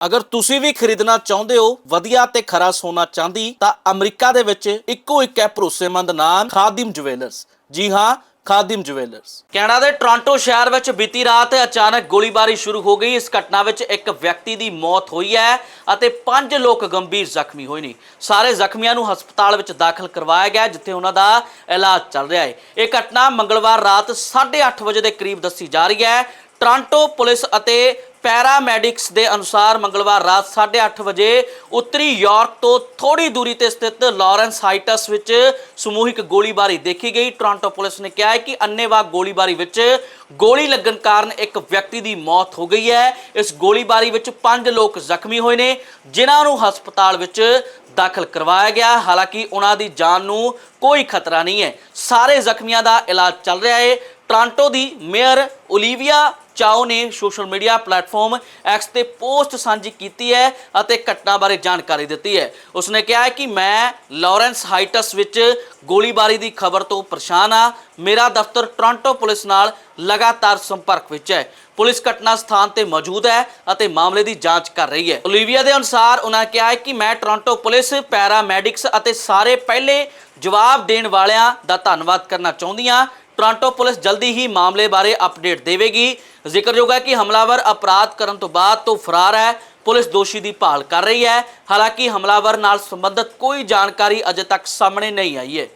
ਅਗਰ ਤੁਸੀਂ ਵੀ ਖਰੀਦਣਾ ਚਾਹੁੰਦੇ ਹੋ, ਵਧੀਆ ਤੇ ਖਰਾ ਸੋਨਾ ਚਾਂਦੀ, ਤਾਂ ਅਮਰੀਕਾ ਦੇ ਵਿੱਚ ਇੱਕੋ ਇੱਕ ਹੈ ਭਰੋਸੇਮੰਦ ਨਾਮ, ਖਾਦਿਮ ਜੁਐਲਰਸ ਜੀ ਹਾਂ, ਖਾਦਿਮ ਜੁਐਲਰਸ ਕੈਨੇਡਾ ਦੇ ਟੋਰਾਂਟੋ ਸ਼ਹਿਰ ਵਿੱਚ ਬੀਤੀ ਰਾਤ ਅਚਾਨਕ ਗੋਲੀਬਾਰੀ ਸ਼ੁਰੂ ਹੋ ਗਈ। ਇਸ ਘਟਨਾ ਵਿੱਚ ਇੱਕ ਵਿਅਕਤੀ ਦੀ ਮੌਤ ਹੋਈ ਹੈ ਅਤੇ ਪੰਜ ਲੋਕ ਗੰਭੀਰ ਜ਼ਖਮੀ ਹੋਏ ਨੇ। ਸਾਰੇ ਜ਼ਖਮੀਆਂ ਨੂੰ ਹਸਪਤਾਲ ਵਿੱਚ ਦਾਖਲ ਕਰਵਾਇਆ ਗਿਆ, ਜਿੱਥੇ ਉਹਨਾਂ ਦਾ ਇਲਾਜ ਚੱਲ ਰਿਹਾ ਹੈ। ਇਹ ਘਟਨਾ ਮੰਗਲਵਾਰ ਰਾਤ 8:30 ਵਜੇ ਦੇ ਕਰੀਬ ਦੱਸੀ ਜਾ ਰਹੀ ਹੈ। ਟੋਰਾਂਟੋ ਪੁਲਿਸ ਅਤੇ ਪੈਰਾਮੈਡਿਕਸ ਦੇ ਅਨੁਸਾਰ ਮੰਗਲਵਾਰ ਰਾਤ 8:30 ਵਜੇ ਉੱਤਰੀ ਯਾਰਕ ਤੋਂ ਥੋੜੀ ਦੂਰੀ ਤੇ ਸਥਿਤ ਲਾਰੈਂਸ ਹਾਈਟਸ ਵਿੱਚ ਸਮੂਹਿਕ ਗੋਲੀਬਾਰੀ ਦੇਖੀ ਗਈ। ਟੋਰਾਂਟੋ ਪੁਲਿਸ ਨੇ ਕਿਹਾ ਹੈ ਕਿ ਅੰਨੇਵਾਹ ਗੋਲੀਬਾਰੀ ਵਿੱਚ ਗੋਲੀ ਲੱਗਣ ਕਾਰਨ ਇੱਕ ਵਿਅਕਤੀ ਦੀ ਮੌਤ ਹੋ ਗਈ ਹੈ। ਇਸ ਗੋਲੀਬਾਰੀ ਵਿੱਚ ਪੰਜ ਲੋਕ ਜ਼ਖਮੀ ਹੋਏ ਨੇ, ਜਿਨ੍ਹਾਂ ਨੂੰ ਹਸਪਤਾਲ ਵਿੱਚ ਦਾਖਲ ਕਰਵਾਇਆ ਗਿਆ। ਹਾਲਾਂਕਿ ਉਹਨਾਂ ਦੀ ਜਾਨ ਨੂੰ ਕੋਈ ਖਤਰਾ ਨਹੀਂ ਹੈ। ਸਾਰੇ ਜ਼ਖਮੀਆਂ ਦਾ ਇਲਾਜ ਚੱਲ ਰਿਹਾ ਹੈ। ਟੋਰਾਂਟੋ ਦੀ ਮੇਅਰ ਓਲੀਵੀਆ ਚਾਓ ਨੇ ਸੋਸ਼ਲ ਮੀਡੀਆ ਪਲੇਟਫਾਰਮ ਐਕਸ ਤੇ ਪੋਸਟ ਸਾਂਝੀ ਕੀਤੀ ਹੈ ਅਤੇ ਘਟਨਾ ਬਾਰੇ ਜਾਣਕਾਰੀ ਦਿੱਤੀ ਹੈ। ਉਸਨੇ ਕਿਹਾ ਹੈ ਕਿ ਮੈਂ ਲਾਰੈਂਸ ਹਾਈਟਸ ਵਿੱਚ ਗੋਲੀਬਾਰੀ ਦੀ ਖਬਰ ਤੋਂ ਪਰੇਸ਼ਾਨ ਆ ਮੇਰਾ ਦਫ਼ਤਰ ਟੋਰਾਂਟੋ ਪੁਲਿਸ ਨਾਲ ਲਗਾਤਾਰ ਸੰਪਰਕ ਵਿੱਚ ਹੈ। ਪੁਲਿਸ ਘਟਨਾ ਸਥਾਨ ਤੇ ਮੌਜੂਦ ਹੈ ਅਤੇ ਮਾਮਲੇ ਦੀ ਜਾਂਚ ਕਰ ਰਹੀ ਹੈ। ਓਲੀਵੀਆ ਦੇ ਅਨੁਸਾਰ ਉਹਨਾਂ ਕਿਹਾ ਹੈ ਕਿ ਮੈਂ ਟੋਰਾਂਟੋ ਪੁਲਿਸ, ਪੈਰਾਮੈਡਿਕਸ ਅਤੇ ਸਾਰੇ ਪਹਿਲੇ ਜਵਾਬ ਦੇਣ ਵਾਲਿਆਂ ਦਾ ਧੰਨਵਾਦ ਕਰਨਾ ਚਾਹੁੰਦੀ ਹਾਂ। ਟੋਰਾਂਟੋ ਪੁਲਿਸ ਜਲਦੀ ਹੀ ਮਾਮਲੇ ਬਾਰੇ ਅਪਡੇਟ ਦੇਵੇਗੀ। ਜ਼ਿਕਰਯੋਗ ਹੈ ਕਿ ਹਮਲਾਵਰ ਅਪਰਾਧ ਕਰਨ ਤੋਂ ਬਾਅਦ ਤੋਂ ਫਰਾਰ ਹੈ। ਪੁਲਿਸ ਦੋਸ਼ੀ ਦੀ ਭਾਲ ਕਰ ਰਹੀ ਹੈ। ਹਾਲਾਂਕਿ ਹਮਲਾਵਰ ਨਾਲ ਸੰਬੰਧਿਤ ਕੋਈ ਜਾਣਕਾਰੀ ਅਜੇ ਤੱਕ ਸਾਹਮਣੇ ਨਹੀਂ ਆਈ ਹੈ।